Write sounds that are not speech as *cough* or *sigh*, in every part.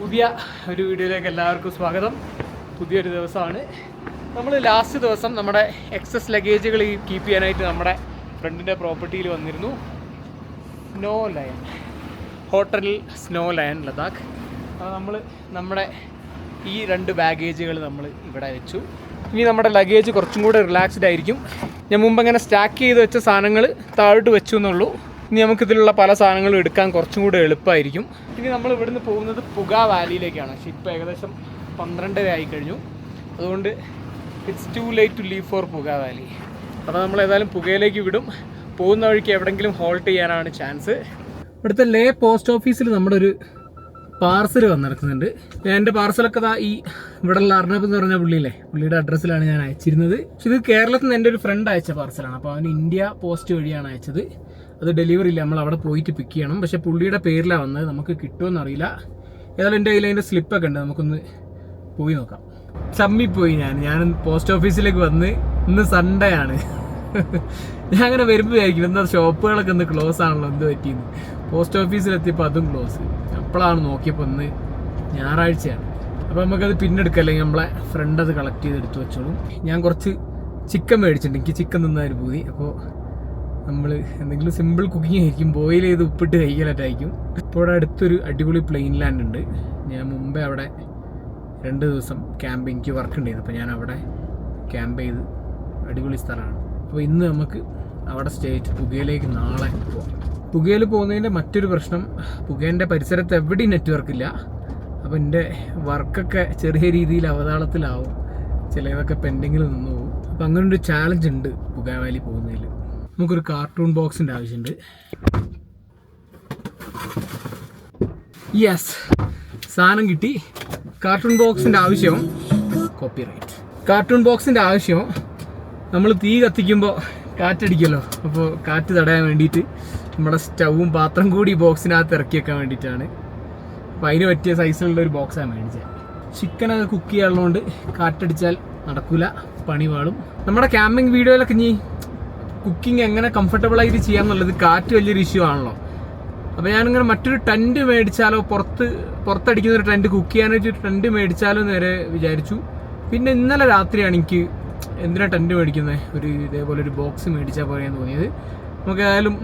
പുതിയ ഒരു വീഡിയോയിലേക്ക് എല്ലാവർക്കും സ്വാഗതം. പുതിയൊരു ദിവസമാണ്. നമ്മൾ ലാസ്റ്റ് ദിവസം നമ്മുടെ എക്സസ് ലഗേജുകൾ കീപ്പ് ചെയ്യാനായിട്ട് നമ്മുടെ ഫ്രണ്ടിന്റെ പ്രോപ്പർട്ടിയിൽ വന്നിരുന്നു. സ്നോ ലയൺ ഹോട്ടലിൽ സ്നോ ലയൺ ലഡാക്ക് അപ്പോൾ നമ്മൾ നമ്മുടെ ഈ രണ്ട് ബാഗേജുകൾ നമ്മൾ ഇവിടെ വെച്ചു. ഇനി നമ്മുടെ ലഗേജ് കുറച്ചും കൂടെ റിലാക്സ്ഡ് ആയിരിക്കും. ഞാൻ മുമ്പ് അങ്ങനെ സ്റ്റാക്ക് ചെയ്ത് വെച്ച സാധനങ്ങൾ താഴോട്ട് വെച്ചു എന്നുള്ളൂ. ഇനി നമുക്കിതിലുള്ള പല സാധനങ്ങളും എടുക്കാൻ കുറച്ചും കൂടെ എളുപ്പമായിരിക്കും ഇനി നമ്മൾ ഇവിടുന്ന് പോകുന്നത് പുക വാലിയിലേക്കാണ്. പക്ഷേ ഇപ്പോൾ ഏകദേശം പന്ത്രണ്ടര ആയി കഴിഞ്ഞു. അതുകൊണ്ട് it's too late to leave for Puga valley. അപ്പോൾ നമ്മൾ ഏതായാലും പുകയിലേക്ക് വിടും. പോകുന്ന വഴിക്ക് എവിടെയെങ്കിലും ഹോൾട്ട് ചെയ്യാനാണ് ചാൻസ് ഇവിടുത്തെ ലേ പോസ്റ്റ് ഓഫീസിൽ നമ്മുടെ ഒരു പാർസൽ വന്നിറക്കുന്നുണ്ട് എന്റെ പാർസലൊക്കെ ദാ ഈ ഇവിടെ ഉള്ള അർണബ് എന്ന് പറഞ്ഞ പുള്ളിയില്ലേ? പുള്ളിയുടെ അഡ്രസ്സിലാണ് ഞാൻ അയച്ചിരുന്നത്. ഇത് കേരളത്തിൽ നിന്ന് എന്റെ ഒരു ഫ്രണ്ട് അയച്ച പാർസലാണ് അപ്പോൾ അവൻ ഇന്ത്യ പോസ്റ്റ് വഴിയാണ് അയച്ചത്. അത് ഡെലിവറി ഇല്ല നമ്മൾ അവിടെ പോയിട്ട് പിക്ക് ചെയ്യണം. പക്ഷേ പുള്ളിയുടെ പേരിലാണ് വന്നത്. നമുക്ക് കിട്ടുമെന്ന് അറിയില്ല. ഏതായാലും എന്റെ കയ്യിൽ അതിന്റെ സ്ലിപ്പൊക്കെ ഉണ്ട്. നമുക്കൊന്ന് പോയി നോക്കാം. ചമ്മിപ്പോയി ഞാൻ. ഞാൻ പോസ്റ്റ് ഓഫീസിലേക്ക് വന്ന് ഇന്ന് സൺഡേ ആണ്. *laughs* ഞാൻ അങ്ങനെ വരുമ്പോൾ വിചാരിക്കും എന്താ ഷോപ്പുകളൊക്കെ ഒന്ന് ക്ലോസ് ആണല്ലോ. എന്ത് പറ്റിയെന്ന്. പോസ്റ്റ് ഓഫീസിലെത്തിയപ്പോൾ അതും ക്ലോസ് അപ്പോഴാണ് നോക്കിയപ്പോൾ ഇന്ന് ഞായറാഴ്ചയാണ്. അപ്പോൾ നമുക്കത് പിന്നെടുക്കാം അല്ലെങ്കിൽ നമ്മളെ ഫ്രണ്ട് അത് കളക്ട് ചെയ്ത് എടുത്ത് വെച്ചോളും. ഞാൻ കുറച്ച് ചിക്കൻ മേടിച്ചിട്ടുണ്ട്. എനിക്ക് ചിക്കൻ തിന്നാൻ പോയി അപ്പോൾ നമ്മൾ എന്തെങ്കിലും സിമ്പിൾ കുക്കിംഗ് ആയിരിക്കും. ബോയിൽ ചെയ്ത് ഉപ്പിട്ട് കഴിക്കലായിട്ടായിരിക്കും ഇപ്പോൾ ഇവിടെ അടുത്തൊരു അടിപൊളി പ്ലെയിൻ ലാൻഡ് ഉണ്ട്. ഞാൻ മുമ്പേ അവിടെ രണ്ട് ദിവസം ക്യാമ്പ് എനിക്ക് വർക്ക് ഉണ്ടായിരുന്നു. അപ്പോൾ ഞാൻ അവിടെ ക്യാമ്പ് ചെയ്ത് അടിപൊളി സ്ഥലമാണ്. അപ്പോൾ ഇന്ന് നമുക്ക് അവിടെ സ്റ്റേ ചെയ്ത് പുകയിലേക്ക് നാളെ പോകാം പുകയിൽ പോകുന്നതിന്റെ മറ്റൊരു പ്രശ്നം പുകേന്റെ പരിസരത്ത് എവിടെയും നെറ്റ്വർക്ക് ഇല്ല. അപ്പോൾ എന്റെ വർക്കൊക്കെ ചെറിയ രീതിയിൽ അവതാളത്തിലാവും. ചിലതൊക്കെ പെൻഡിങ്ങിൽ നിന്ന് പോകും. അപ്പോൾ അങ്ങനെ ഒരു ചാലഞ്ച് ഉണ്ട് പുക വാലി പോകുന്നതിൽ നമുക്കൊരു കാർട്ടൂൺ ബോക്സിന്റെ ആവശ്യമുണ്ട് യെസ് സാധനം കിട്ടി. കാർട്ടൂൺ ബോക്സിന്റെ ആവശ്യം കോപ്പിറൈറ്റ് കാർട്ടൂൺ ബോക്സിന്റെ ആവശ്യവും നമ്മൾ തീ കത്തിക്കുമ്പോൾ കാറ്റടിക്കുമല്ലോ അപ്പോൾ കാറ്റ് തടയാൻ വേണ്ടിയിട്ട് നമ്മുടെ സ്റ്റൗവും പാത്രം കൂടി ബോക്സിനകത്ത് ഇറക്കി വെക്കാൻ വേണ്ടിയിട്ടാണ്. അപ്പോൾ അതിന് പറ്റിയ സൈസിലുള്ള ഒരു ബോക്സാണ് മേടിച്ചത് ചിക്കൻ അത് കുക്ക് ചെയ്യാനുള്ളതുകൊണ്ട് കാറ്റടിച്ചാൽ നടക്കില്ല പണി വാളും നമ്മുടെ ക്യാമ്പിംഗ് വീഡിയോയിലൊക്കെ ഇനി കുക്കിംഗ് എങ്ങനെ കംഫർട്ടബിൾ ആയിട്ട് ചെയ്യാന്നുള്ളത് കാറ്റ് വലിയൊരു ഇഷ്യൂ ആണല്ലോ. അപ്പോൾ ഞാനിങ്ങനെ മറ്റൊരു ടെന്റ് മേടിച്ചാലോ പുറത്ത് പുറത്തടിക്കുന്ന ഒരു ടെന്റ് കുക്ക് ചെയ്യാനായിട്ട് ടെന്റ് മേടിച്ചാലോ നേരെ വിചാരിച്ചു. പിന്നെ ഇന്നലെ രാത്രിയാണ് എനിക്ക് എന്തിനാ ടെന്റ് മേടിക്കുന്നത് ഒരു ഇതേപോലെ ഒരു ബോക്സ് മേടിച്ചാൽ പോലെയെന്ന് തോന്നിയത്. നമുക്ക് ഏതായാലും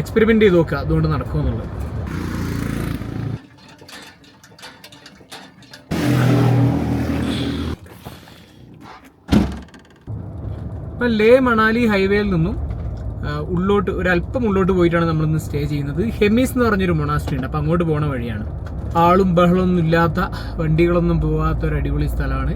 എക്സ്പെരിമെന്റ് ചെയ്ത് നോക്കുക അതുകൊണ്ട് നടക്കുമെന്നുള്ളത് ലേ മണാലി ഹൈവേയിൽ നിന്നും ഉള്ളോട്ട് ഒരല്പം ഉള്ളോട്ട് പോയിട്ടാണ് നമ്മളിന്ന് സ്റ്റേ ചെയ്യുന്നത്. ഹെമീസ് എന്ന് പറഞ്ഞൊരു മൊണാസ്ട്രി ഉണ്ട്. അപ്പം അങ്ങോട്ട് പോണ വഴിയാണ്. ആളും ബഹളമൊന്നും ഇല്ലാത്ത വണ്ടികളൊന്നും പോകാത്ത ഒരു അടിപൊളി സ്ഥലമാണ്.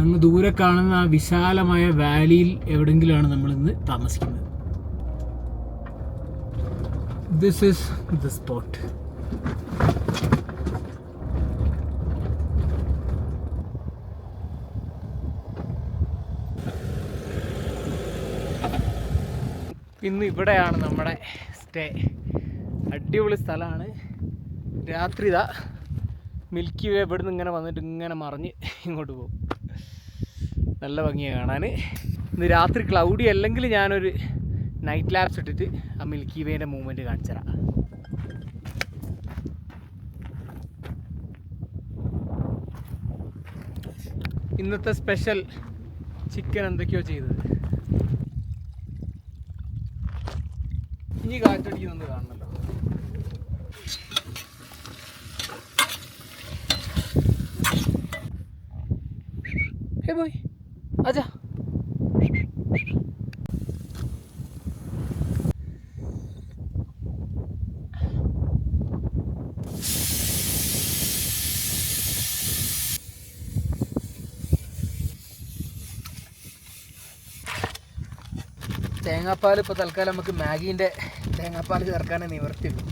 അങ്ങ് ദൂരെ കാണുന്ന ആ വിശാലമായ വാലിയിൽ എവിടെങ്കിലുമാണ് നമ്മൾ ഇന്ന് താമസിക്കുന്നത്. ദിസ് ഇസ് ദ സ്പോട്ട് ഇന്ന് ഇവിടെയാണ് നമ്മുടെ സ്റ്റേ. അടിപൊളി സ്ഥലമാണ്. രാത്രി ഇതാ. മിൽക്കി വേ ഇവിടുന്ന് ഇങ്ങനെ വന്നിട്ട് ഇങ്ങനെ മറിഞ്ഞ് ഇങ്ങോട്ട് പോകും. നല്ല ഭംഗിയാണ് കാണാൻ. ഇന്ന് രാത്രി ക്ലൗഡി അല്ലെങ്കിൽ ഞാനൊരു നൈറ്റ് ലാബ്സ് ഇട്ടിട്ട് ആ മിൽക്കി വേന്റെ മൂവ്മെന്റ് കാണിച്ചു തരാം. ഇന്നത്തെ സ്പെഷ്യൽ ചിക്കൻ എന്തൊക്കെയോ ചെയ്തത്. ഇനി കാറ്റടിക്കുന്നുണ്ട് കാണണല്ലോ ഹേ ബോയ് ആജാ തേങ്ങാപ്പാൽ ഇപ്പോൾ തൽക്കാലം നമുക്ക് മാഗീന്റെ തേങ്ങാപ്പാൽ ചേർക്കാനേ നിവർത്തിയുള്ളൂ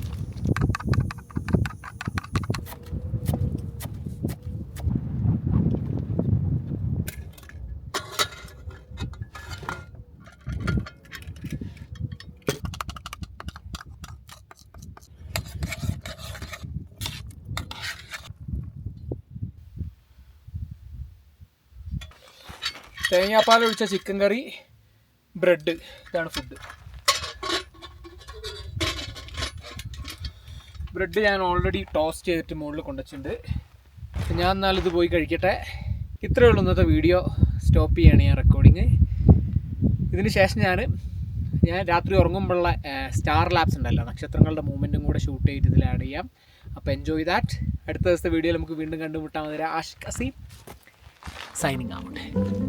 തേങ്ങാപ്പാൽ ഒഴിച്ച ചിക്കൻ കറി ബ്രെഡ്. ഇതാണ് ഫുഡ് ബ്രെഡ് ഞാൻ ഓൾറെഡി ടോസ്റ്റ് ചെയ്തിട്ട് മുകളിൽ കൊണ്ടുവച്ചിട്ടുണ്ട്. ഞാൻ എന്നാൽ ഇത് പോയി കഴിക്കട്ടെ. ഇത്രയേ ഉള്ളൂ ഇന്നത്തെ വീഡിയോ സ്റ്റോപ്പ് ചെയ്യാണ് ഞാൻ റെക്കോർഡിങ് ഇതിന് ശേഷം ഞാൻ ഞാൻ രാത്രി ഉറങ്ങുമ്പോഴുള്ള സ്റ്റാർ ലാബ്സ് ഉണ്ടല്ലോ നക്ഷത്രങ്ങളുടെ മൂവ്മെന്റും കൂടെ ഷൂട്ട് ചെയ്തിട്ട് ഇതിൽ ആഡ് ചെയ്യാം. അപ്പോൾ എൻജോയ് ദാറ്റ് അടുത്ത ദിവസത്തെ വീഡിയോയിൽ നമുക്ക് വീണ്ടും കണ്ടുമുട്ടാൻ മതി ആഷിഖ് സൈനിങ് ഔട്ട്